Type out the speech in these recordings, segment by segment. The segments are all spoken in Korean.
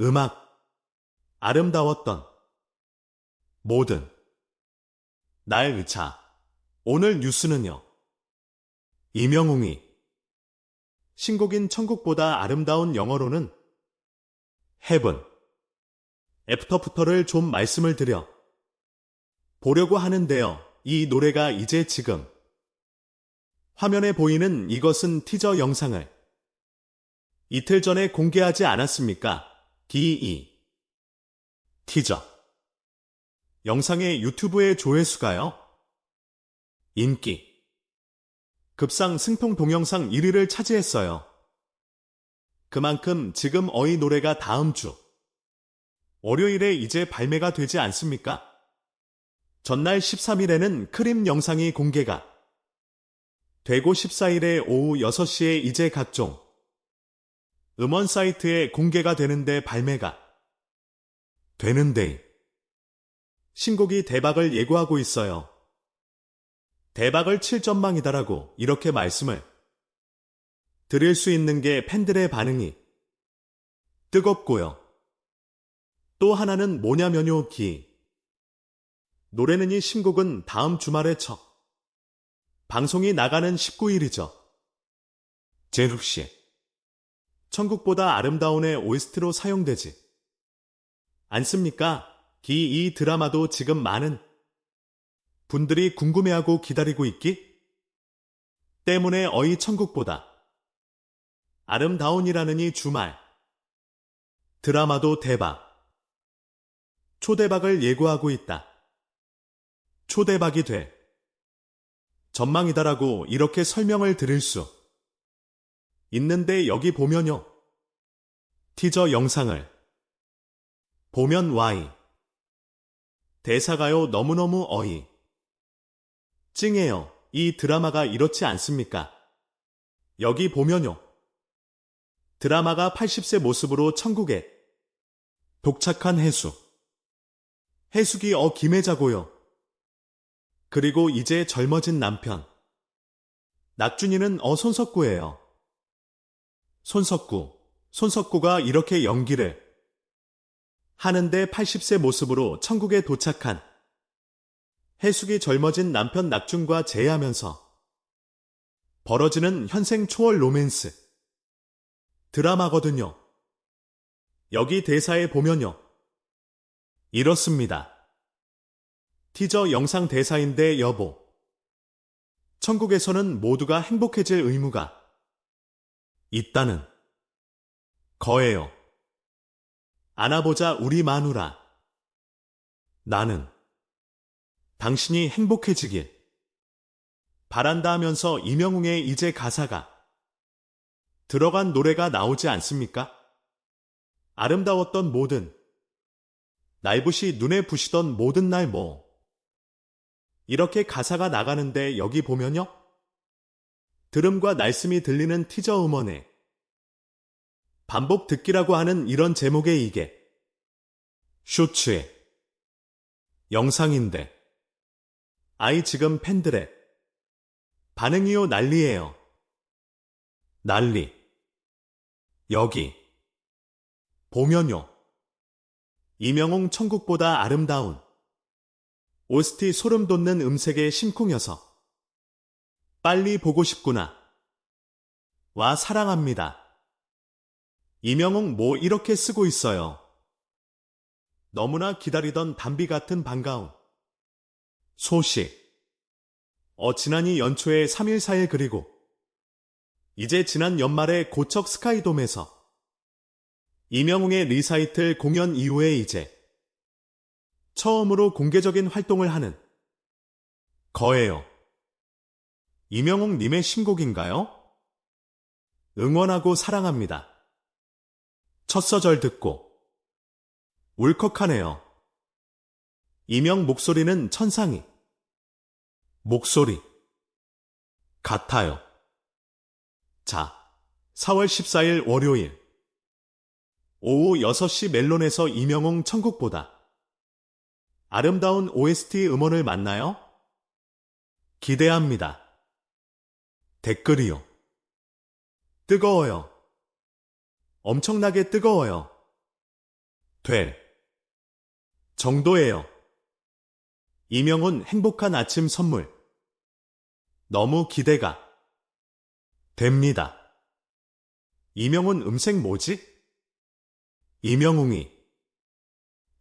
음악, 아름다웠던 모든 날 의차. 오늘 뉴스는요. 이명웅이 신곡인 천국보다 아름다운 영어로는 heaven, 애프터푸터를 좀 말씀을 드려 보려고 하는데요. 이 노래가 이제 지금 화면에 보이는 이것은 티저 영상을 이틀 전에 공개하지 않았습니까? DE 티저 영상의 유튜브의 조회수가요? 인기 급상 승통 동영상 1위를 차지했어요. 그만큼 지금 어이 노래가 다음 주 월요일에 이제 발매가 되지 않습니까? 전날 13일에는 크림 영상이 공개가 되고 14일에 오후 6시에 이제 각종 음원 사이트에 공개가 되는데 발매가 되는데 신곡이 대박을 예고하고 있어요. 대박을 칠 전망이다라고 이렇게 말씀을 드릴 수 있는 게 팬들의 반응이 뜨겁고요. 또 하나는 뭐냐면요, 기. 노래는 이 신곡은 다음 주말에 첫 방송이 나가는 19일이죠. 제룩 씨. 천국보다 아름다운의 OST로 사용되지 않습니까? 기 이 드라마도 지금 많은 분들이 궁금해하고 기다리고 있기 때문에 어이 천국보다 아름다운이라는 이 주말 드라마도 대박 초대박을 예고하고 있다. 초대박이 돼 전망이다라고 이렇게 설명을 드릴 수 있는데 여기 보면요. 티저 영상을 보면 Y 대사가요 너무너무 어이 찡해요. 이 드라마가 이렇지 않습니까? 여기 보면요. 드라마가 80세 모습으로 천국에 독착한 해수. 해숙이 어 김혜자고요. 그리고 이제 젊어진 남편. 낙준이는 어 손석구예요. 손석구. 손석구가 이렇게 연기를 하는데 80세 모습으로 천국에 도착한 해숙이 젊어진 남편 낙준과 재회하면서 벌어지는 현생 초월 로맨스 드라마거든요. 여기 대사에 보면요. 이렇습니다. 티저 영상 대사인데 여보. 천국에서는 모두가 행복해질 의무가 있다는 거예요. 안아보자 우리 마누라. 나는 당신이 행복해지길 바란다 하면서 이명웅의 이제 가사가 들어간 노래가 나오지 않습니까? 아름다웠던 모든 날붓이 눈에 부시던 모든 날 뭐. 이렇게 가사가 나가는데 여기 보면요. 들음과 날씀이 들리는 티저 음원에 반복 듣기라고 하는 이런 제목의 이게 쇼츠의 영상인데 아이 지금 팬들의 반응이요 난리예요. 난리. 여기 보면요. 이명웅 천국보다 아름다운 오스티 소름 돋는 음색의 심쿵여서 빨리 보고 싶구나. 와 사랑합니다. 이명웅 뭐 이렇게 쓰고 있어요. 너무나 기다리던 담비 같은 반가움. 소식. 어, 지난이 연초에 3일 4일 그리고 이제 지난 연말에 고척 스카이돔에서 이명웅의 리사이틀 공연 이후에 이제 처음으로 공개적인 활동을 하는 거예요. 이명웅 님의 신곡인가요? 응원하고 사랑합니다. 첫 소절 듣고 울컥하네요. 이명 목소리는 천상이 목소리 같아요. 자, 4월 14일 월요일 오후 6시 멜론에서 이명웅 천국보다 아름다운 OST 음원을 만나요? 기대합니다. 댓글이요. 뜨거워요. 엄청나게 뜨거워요. 될 정도예요. 이명훈 행복한 아침 선물. 너무 기대가 됩니다. 이명훈 음색 뭐지? 이명웅이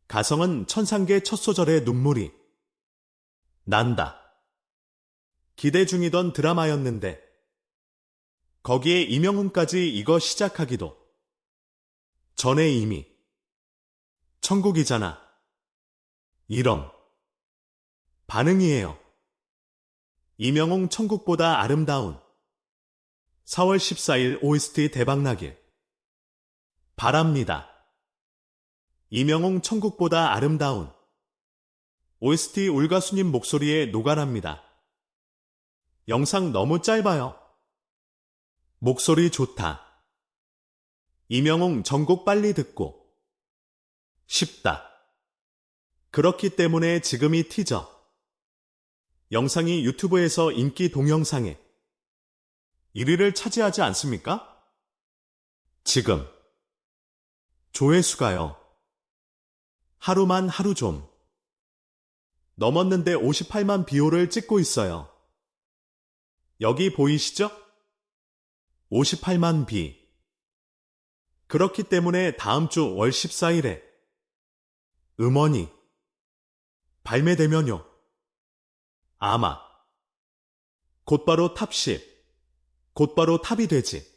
가성은 천상계 첫 소절의 눈물이 난다. 기대 중이던 드라마였는데 거기에 이명훈까지 이거 시작하기도 전에 이미 천국이잖아. 이런 반응이에요. 이명웅 천국보다 아름다운 4월 14일 OST 대박나길 바랍니다. 이명웅 천국보다 아름다운 OST 울가수님 목소리에 녹아납니다. 영상 너무 짧아요. 목소리 좋다. 이명웅 전곡 빨리 듣고 쉽다. 그렇기 때문에 지금이 티저. 영상이 유튜브에서 인기 동영상에 1위를 차지하지 않습니까? 지금 조회수가요. 하루만 하루 좀 넘었는데 58만 비호를 찍고 있어요. 여기 보이시죠? 58만 비. 그렇기 때문에 다음 주 월 14일에 음원이 발매되면요. 아마 곧바로 탑 10, 곧바로 탑이 되지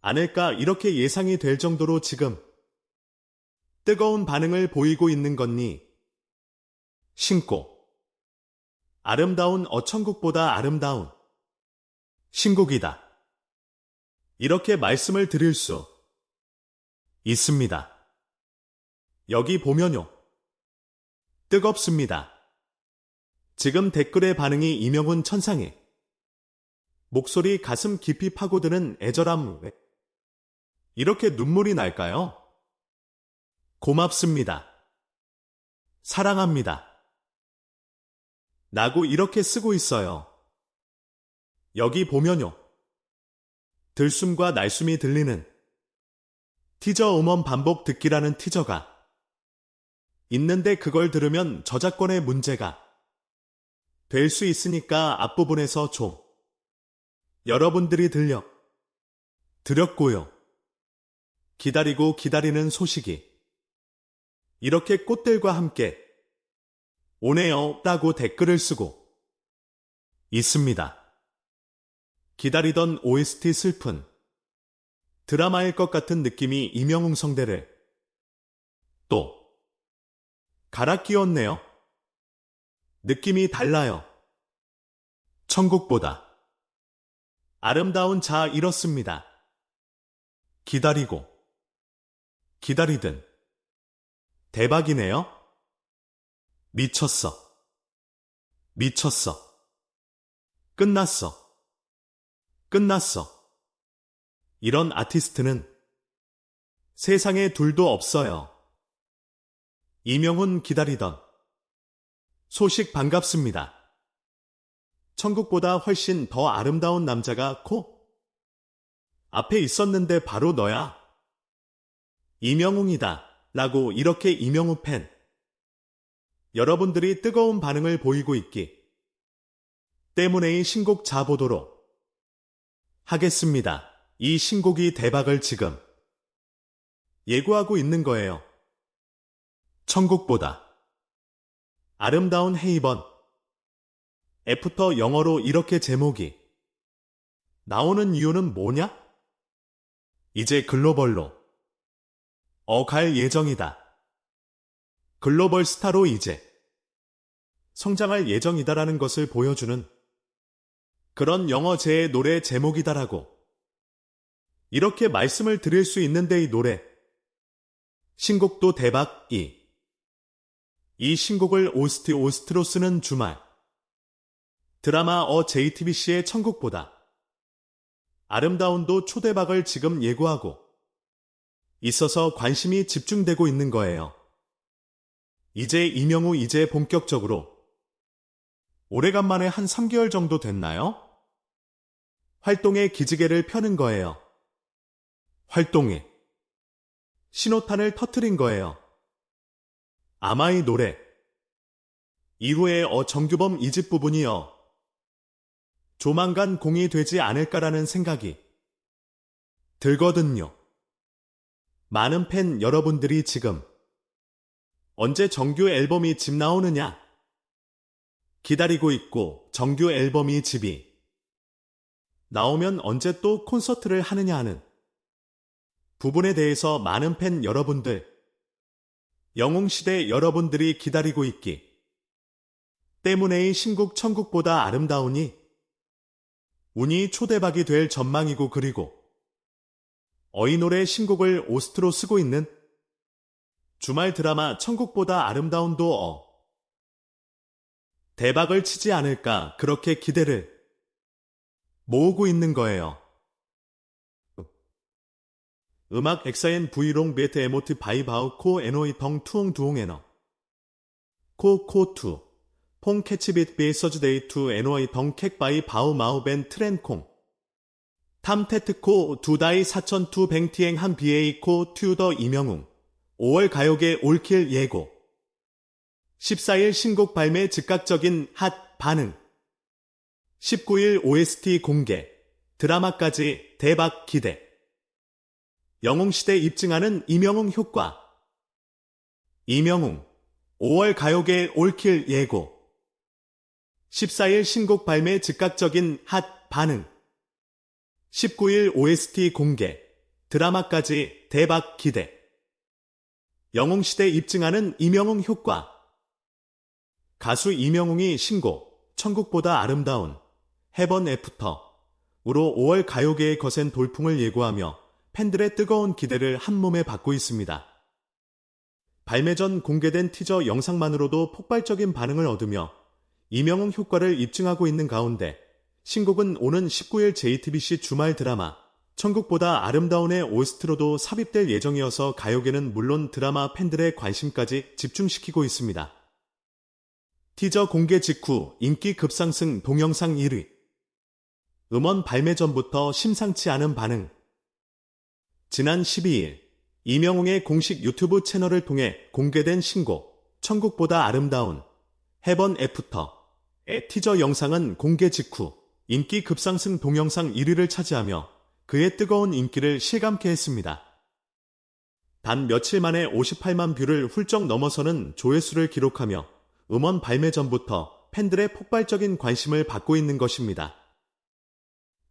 않을까 이렇게 예상이 될 정도로 지금 뜨거운 반응을 보이고 있는 거니 신고 아름다운 어천국보다 아름다운 신곡이다. 이렇게 말씀을 드릴 수 있습니다. 여기 보면요. 뜨겁습니다. 지금 댓글의 반응이 이명훈 천상에 목소리 가슴 깊이 파고드는 애절함 왜 이렇게 눈물이 날까요? 고맙습니다. 사랑합니다. 나고 이렇게 쓰고 있어요. 여기 보면요. 들숨과 날숨이 들리는. 티저 음원 반복 듣기라는 티저가. 있는데 그걸 들으면 저작권의 문제가. 될 수 있으니까 앞부분에서 좀. 여러분들이 들려. 드렸고요. 기다리고 기다리는 소식이. 이렇게 꽃들과 함께 오네요 라고 댓글을 쓰고 있습니다. 기다리던 OST 슬픈 드라마일 것 같은 느낌이 이명웅 성대를 또 갈아 끼웠네요. 느낌이 달라요. 천국보다 아름다운 자 이렇습니다. 기다리고 기다리든 대박이네요. 미쳤어. 미쳤어. 끝났어. 끝났어. 이런 아티스트는 세상에 둘도 없어요. 이명훈 기다리던 소식 반갑습니다. 천국보다 훨씬 더 아름다운 남자가 코 앞에 있었는데 바로 너야. 이명웅이다. 라고 이렇게 이명우 팬 여러분들이 뜨거운 반응을 보이고 있기 때문에 이 신곡 자보도록 하겠습니다. 이 신곡이 대박을 지금 예고하고 있는 거예요. 천국보다 아름다운 헤이번 애프터 영어로 이렇게 제목이 나오는 이유는 뭐냐? 이제 글로벌로 어갈 예정이다. 글로벌 스타로 이제 성장할 예정이다라는 것을 보여주는 그런 영어 제의 노래 제목이다라고. 이렇게 말씀을 드릴 수 있는데 이 노래. 신곡도 대박 이. 이 신곡을 오스티 오스트로 쓰는 주말. 드라마 어 JTBC의 천국보다. 아름다운도 초대박을 지금 예고하고 있어서 관심이 집중되고 있는 거예요. 이제 이명우 이제 본격적으로. 오래간만에 한 3개월 정도 됐나요? 활동의 기지개를 펴는 거예요. 활동에 신호탄을 터트린 거예요. 아마 이 노래. 이후에 어 정규범 이 집 부분이요. 조만간 공이 되지 않을까라는 생각이 들거든요. 많은 팬 여러분들이 지금 언제 정규 앨범이 집 나오느냐 기다리고 있고 정규 앨범이 집이 나오면 언제 또 콘서트를 하느냐 하는. 부분에 대해서 많은 팬 여러분들, 영웅시대 여러분들이 기다리고 있기. 때문에 이 신곡 천국보다 아름다우니 운이 초대박이 될 전망이고 그리고 어이노래 신곡을 오스트로 쓰고 있는 주말 드라마 천국보다 아름다운도 어 대박을 치지 않을까 그렇게 기대를 모으고 있는 거예요. 음악 엑사엔 브이롱 베트 에모트 바이바우 코 에노이 덩 투옹 두옹 에너 코 코 투. 퐁 캐치빗 베이서즈 데이 투 에노이 덩캡 바이 바우 마우 벤 트렌콩. 탐테트코 두다이 사천 투 뱅티행 한 비에이 코 튜더 이명웅. 5월 가요계 올킬 예고. 14일 신곡 발매 즉각적인 핫 반응 19일 OST 공개. 드라마까지 대박 기대. 영웅시대 입증하는 이명웅 효과. 이명웅 5월 가요계 올킬 예고. 14일 신곡 발매 즉각적인 핫 반응. 19일 OST 공개. 드라마까지 대박 기대. 영웅시대 입증하는 이명웅 효과. 가수 이명웅이 신곡 천국보다 아름다운 해번 애프터 으로 5월 가요계의 거센 돌풍을 예고하며 팬들의 뜨거운 기대를 한몸에 받고 있습니다. 발매 전 공개된 티저 영상만으로도 폭발적인 반응을 얻으며 이명웅 효과를 입증하고 있는 가운데 신곡은 오는 19일 JTBC 주말 드라마 천국보다 아름다운의 오스트로도 삽입될 예정이어서 가요계는 물론 드라마 팬들의 관심까지 집중시키고 있습니다. 티저 공개 직후 인기 급상승 동영상 1위. 음원 발매 전부터 심상치 않은 반응. 지난 12일 이명웅의 공식 유튜브 채널을 통해 공개된 신곡 천국보다 아름다운 해번 애프터 의 티저 영상은 공개 직후 인기 급상승 동영상 1위를 차지하며 그의 뜨거운 인기를 실감케 했습니다. 단 며칠 만에 58만 뷰를 훌쩍 넘어서는 조회수를 기록하며 음원 발매 전부터 팬들의 폭발적인 관심을 받고 있는 것입니다.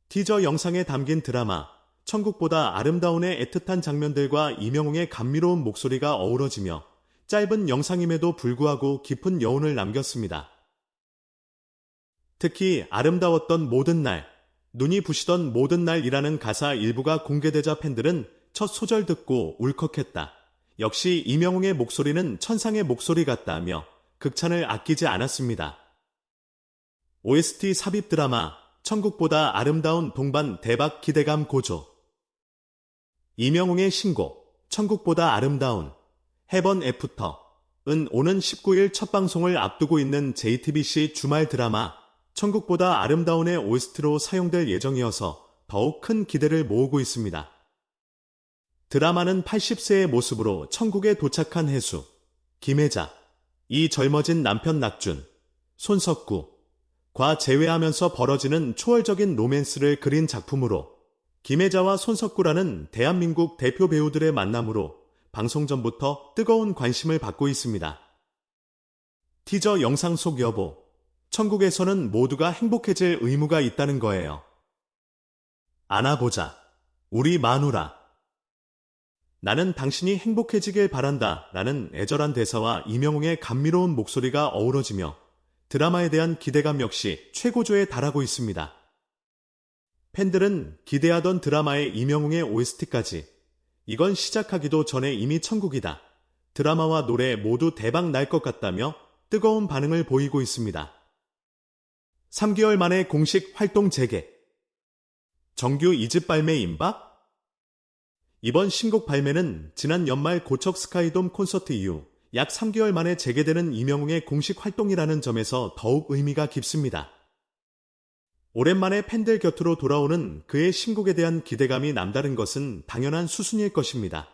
티저 영상에 담긴 드라마 천국보다 아름다운의 애틋한 장면들과 이명웅의 감미로운 목소리가 어우러지며 짧은 영상임에도 불구하고 깊은 여운을 남겼습니다. 특히 아름다웠던 모든 날, 눈이 부시던 모든 날이라는 가사 일부가 공개되자 팬들은 첫 소절 듣고 울컥했다. 역시 이명웅의 목소리는 천상의 목소리 같다며 극찬을 아끼지 않았습니다. OST 삽입 드라마 천국보다 아름다운 동반 대박 기대감 고조 이명웅의 신곡 천국보다 아름다운 해번 애프터 은 오는 19일 첫 방송을 앞두고 있는 JTBC 주말 드라마 천국보다 아름다운의 OST로 사용될 예정이어서 더욱 큰 기대를 모으고 있습니다. 드라마는 80세의 모습으로 천국에 도착한 해수, 김혜자, 이 젊어진 남편 낙준, 손석구, 과 제외하면서 벌어지는 초월적인 로맨스를 그린 작품으로 김혜자와 손석구라는 대한민국 대표 배우들의 만남으로 방송 전부터 뜨거운 관심을 받고 있습니다. 티저 영상 속 여보, 천국에서는 모두가 행복해질 의무가 있다는 거예요. 안아보자. 우리 마누라. 나는 당신이 행복해지길 바란다. 라는 애절한 대사와 이명웅의 감미로운 목소리가 어우러지며 드라마에 대한 기대감 역시 최고조에 달하고 있습니다. 팬들은 기대하던 드라마의 이명웅의 OST까지 이건 시작하기도 전에 이미 천국이다. 드라마와 노래 모두 대박 날 것 같다며 뜨거운 반응을 보이고 있습니다. 3개월 만에 공식 활동 재개. 정규 2집 발매 임박? 이번 신곡 발매는 지난 연말 고척 스카이돔 콘서트 이후 약 3개월 만에 재개되는 이명웅의 공식 활동이라는 점에서 더욱 의미가 깊습니다. 오랜만에 팬들 곁으로 돌아오는 그의 신곡에 대한 기대감이 남다른 것은 당연한 수순일 것입니다.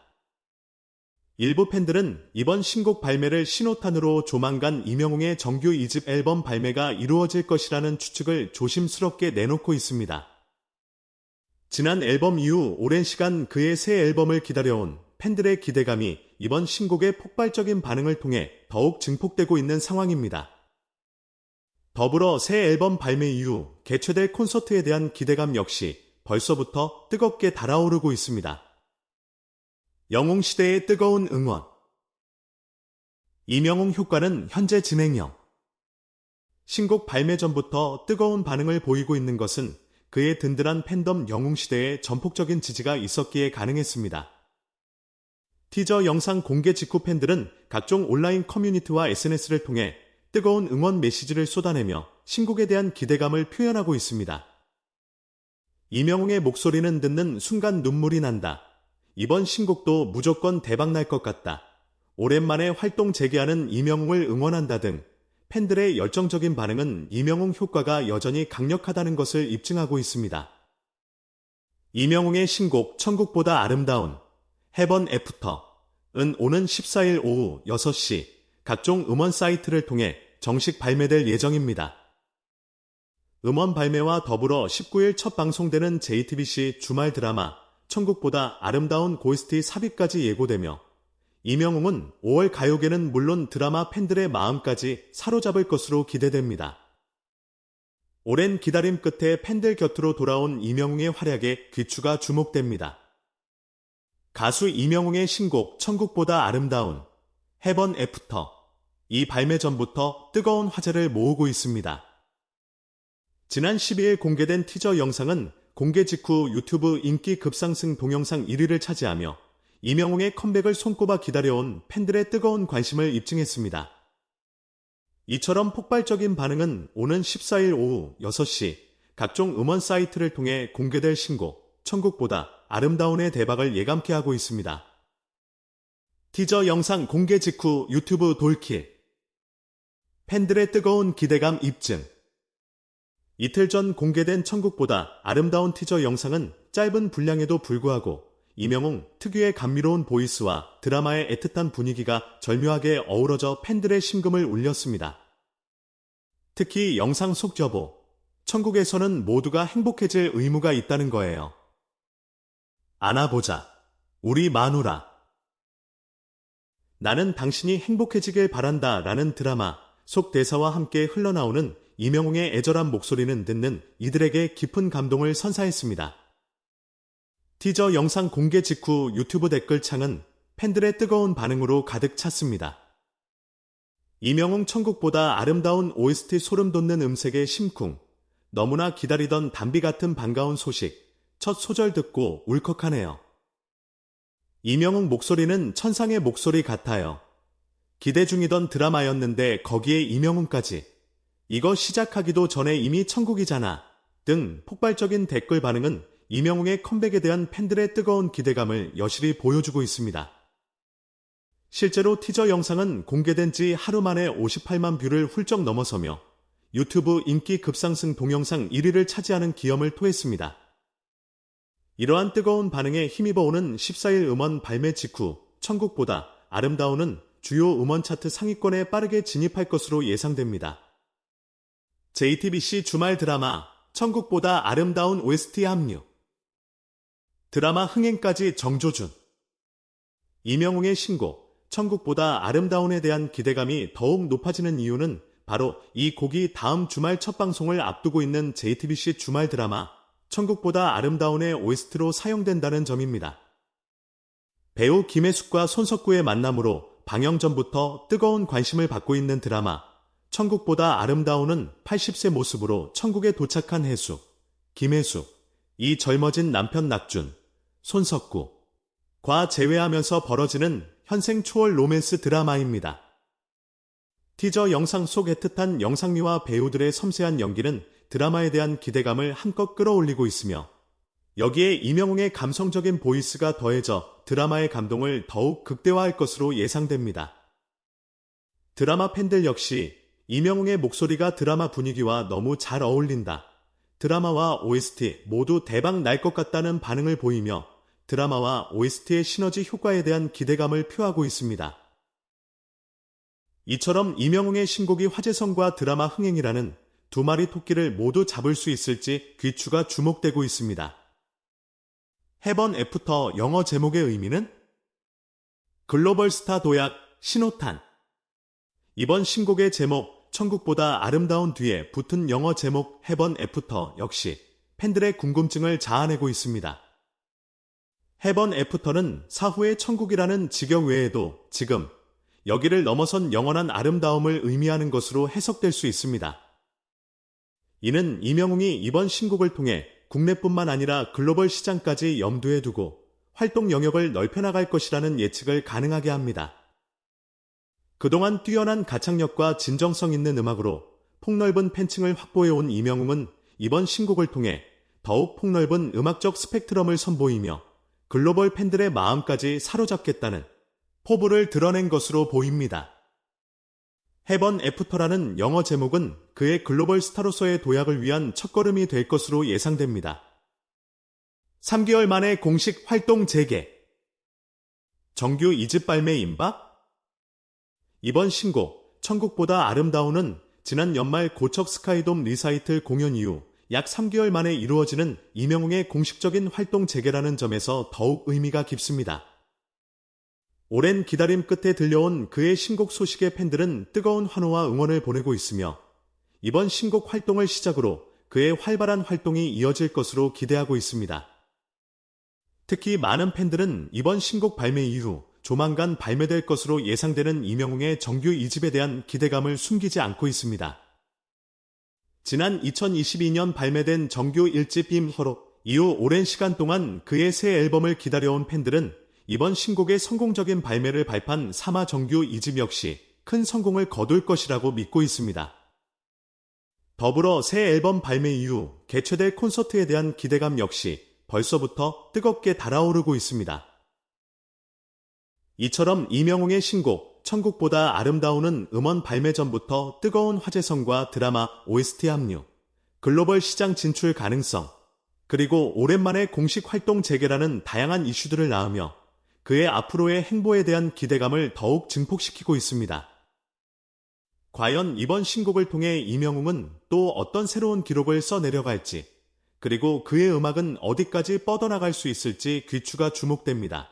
일부 팬들은 이번 신곡 발매를 신호탄으로 조만간 이명웅의 정규 2집 앨범 발매가 이루어질 것이라는 추측을 조심스럽게 내놓고 있습니다. 지난 앨범 이후 오랜 시간 그의 새 앨범을 기다려온 팬들의 기대감이 이번 신곡의 폭발적인 반응을 통해 더욱 증폭되고 있는 상황입니다. 더불어 새 앨범 발매 이후 개최될 콘서트에 대한 기대감 역시 벌써부터 뜨겁게 달아오르고 있습니다. 영웅시대의 뜨거운 응원 이명웅 효과는 현재 진행형 신곡 발매 전부터 뜨거운 반응을 보이고 있는 것은 그의 든든한 팬덤 영웅시대에 전폭적인 지지가 있었기에 가능했습니다. 티저 영상 공개 직후 팬들은 각종 온라인 커뮤니티와 SNS를 통해 뜨거운 응원 메시지를 쏟아내며 신곡에 대한 기대감을 표현하고 있습니다. 이명웅의 목소리는 듣는 순간 눈물이 난다. 이번 신곡도 무조건 대박 날 것 같다. 오랜만에 활동 재개하는 이명웅을 응원한다 등 팬들의 열정적인 반응은 이명웅 효과가 여전히 강력하다는 것을 입증하고 있습니다. 이명웅의 신곡 천국보다 아름다운 해번 애프터은 오는 14일 오후 6시 각종 음원 사이트를 통해 정식 발매될 예정입니다. 음원 발매와 더불어 19일 첫 방송되는 JTBC 주말 드라마 천국보다 아름다운 고스트 삽입까지 예고되며 이명웅은 5월 가요계는 물론 드라마 팬들의 마음까지 사로잡을 것으로 기대됩니다. 오랜 기다림 끝에 팬들 곁으로 돌아온 이명웅의 활약에 귀추가 주목됩니다. 가수 이명웅의 신곡 천국보다 아름다운 해번 애프터 이 발매 전부터 뜨거운 화제를 모으고 있습니다. 지난 12일 공개된 티저 영상은 공개 직후 유튜브 인기 급상승 동영상 1위를 차지하며 이명웅의 컴백을 손꼽아 기다려온 팬들의 뜨거운 관심을 입증했습니다. 이처럼 폭발적인 반응은 오는 14일 오후 6시 각종 음원 사이트를 통해 공개될 신곡 천국보다 아름다운의 대박을 예감케 하고 있습니다. 티저 영상 공개 직후 유튜브 돌킬 팬들의 뜨거운 기대감 입증 이틀 전 공개된 천국보다 아름다운 티저 영상은 짧은 분량에도 불구하고 이명웅 특유의 감미로운 보이스와 드라마의 애틋한 분위기가 절묘하게 어우러져 팬들의 심금을 울렸습니다. 특히 영상 속 저보, 천국에서는 모두가 행복해질 의무가 있다는 거예요. 안아보자. 우리 마누라. 나는 당신이 행복해지길 바란다 라는 드라마 속 대사와 함께 흘러나오는 이명웅의 애절한 목소리는 듣는 이들에게 깊은 감동을 선사했습니다. 티저 영상 공개 직후 유튜브 댓글창은 팬들의 뜨거운 반응으로 가득 찼습니다. 이명웅 천국보다 아름다운 OST 소름 돋는 음색의 심쿵, 너무나 기다리던 담비 같은 반가운 소식, 첫 소절 듣고 울컥하네요. 이명웅 목소리는 천상의 목소리 같아요. 기대 중이던 드라마였는데 거기에 이명웅까지. 이거 시작하기도 전에 이미 천국이잖아. 등 폭발적인 댓글 반응은 이명웅의 컴백에 대한 팬들의 뜨거운 기대감을 여실히 보여주고 있습니다. 실제로 티저 영상은 공개된 지 하루 만에 58만 뷰를 훌쩍 넘어서며 유튜브 인기 급상승 동영상 1위를 차지하는 기염을 토했습니다. 이러한 뜨거운 반응에 힘입어 오는 14일 음원 발매 직후 천국보다 아름다운은 주요 음원 차트 상위권에 빠르게 진입할 것으로 예상됩니다. JTBC 주말 드라마 천국보다 아름다운 OST 합류 드라마 흥행까지 정조준 이명웅의 신곡 천국보다 아름다운에 대한 기대감이 더욱 높아지는 이유는 바로 이 곡이 다음 주말 첫 방송을 앞두고 있는 JTBC 주말 드라마 천국보다 아름다운의 OST로 사용된다는 점입니다. 배우 김혜숙과 손석구의 만남으로 방영 전부터 뜨거운 관심을 받고 있는 드라마 천국보다 아름다운은 80세 모습으로 천국에 도착한 해수, 김혜수, 이 젊어진 남편 낙준, 손석구, 과 제외하면서 벌어지는 현생 초월 로맨스 드라마입니다. 티저 영상 속 애틋한 영상미와 배우들의 섬세한 연기는 드라마에 대한 기대감을 한껏 끌어올리고 있으며 여기에 이명웅의 감성적인 보이스가 더해져 드라마의 감동을 더욱 극대화할 것으로 예상됩니다. 드라마 팬들 역시 이명웅의 목소리가 드라마 분위기와 너무 잘 어울린다. 드라마와 OST 모두 대박 날 것 같다는 반응을 보이며 드라마와 OST의 시너지 효과에 대한 기대감을 표하고 있습니다. 이처럼 이명웅의 신곡이 화제성과 드라마 흥행이라는 두 마리 토끼를 모두 잡을 수 있을지 귀추가 주목되고 있습니다. 해번 애프터 영어 제목의 의미는 글로벌 스타 도약 신호탄 이번 신곡의 제목 천국보다 아름다운 뒤에 붙은 영어 제목 해번 애프터 역시 팬들의 궁금증을 자아내고 있습니다. 해번 애프터는 사후의 천국이라는 직역 외에도 지금 여기를 넘어선 영원한 아름다움을 의미하는 것으로 해석될 수 있습니다. 이는 이명웅이 이번 신곡을 통해 국내뿐만 아니라 글로벌 시장까지 염두에 두고 활동 영역을 넓혀나갈 것이라는 예측을 가능하게 합니다. 그동안 뛰어난 가창력과 진정성 있는 음악으로 폭넓은 팬층을 확보해온 이명웅은 이번 신곡을 통해 더욱 폭넓은 음악적 스펙트럼을 선보이며 글로벌 팬들의 마음까지 사로잡겠다는 포부를 드러낸 것으로 보입니다. 해번 애프터라는 영어 제목은 그의 글로벌 스타로서의 도약을 위한 첫걸음이 될 것으로 예상됩니다. 3개월 만에 공식 활동 재개. 정규 2집 발매 임박? 이번 신곡 천국보다 아름다운은 지난 연말 고척 스카이돔 리사이틀 공연 이후 약 3개월 만에 이루어지는 이명웅의 공식적인 활동 재개라는 점에서 더욱 의미가 깊습니다. 오랜 기다림 끝에 들려온 그의 신곡 소식에 팬들은 뜨거운 환호와 응원을 보내고 있으며 이번 신곡 활동을 시작으로 그의 활발한 활동이 이어질 것으로 기대하고 있습니다. 특히 많은 팬들은 이번 신곡 발매 이후 조만간 발매될 것으로 예상되는 이명웅의 정규 2집에 대한 기대감을 숨기지 않고 있습니다. 지난 2022년 발매된 정규 1집 빔허로 이후 오랜 시간 동안 그의 새 앨범을 기다려온 팬들은 이번 신곡의 성공적인 발매를 발판 3화 정규 2집 역시 큰 성공을 거둘 것이라고 믿고 있습니다. 더불어 새 앨범 발매 이후 개최될 콘서트에 대한 기대감 역시 벌써부터 뜨겁게 달아오르고 있습니다. 이처럼 이명웅의 신곡 천국보다 아름다운은 음원 발매 전부터 뜨거운 화제성과 드라마 OST 합류, 글로벌 시장 진출 가능성, 그리고 오랜만에 공식 활동 재개라는 다양한 이슈들을 낳으며 그의 앞으로의 행보에 대한 기대감을 더욱 증폭시키고 있습니다. 과연 이번 신곡을 통해 이명웅은 또 어떤 새로운 기록을 써내려갈지, 그리고 그의 음악은 어디까지 뻗어나갈 수 있을지 귀추가 주목됩니다.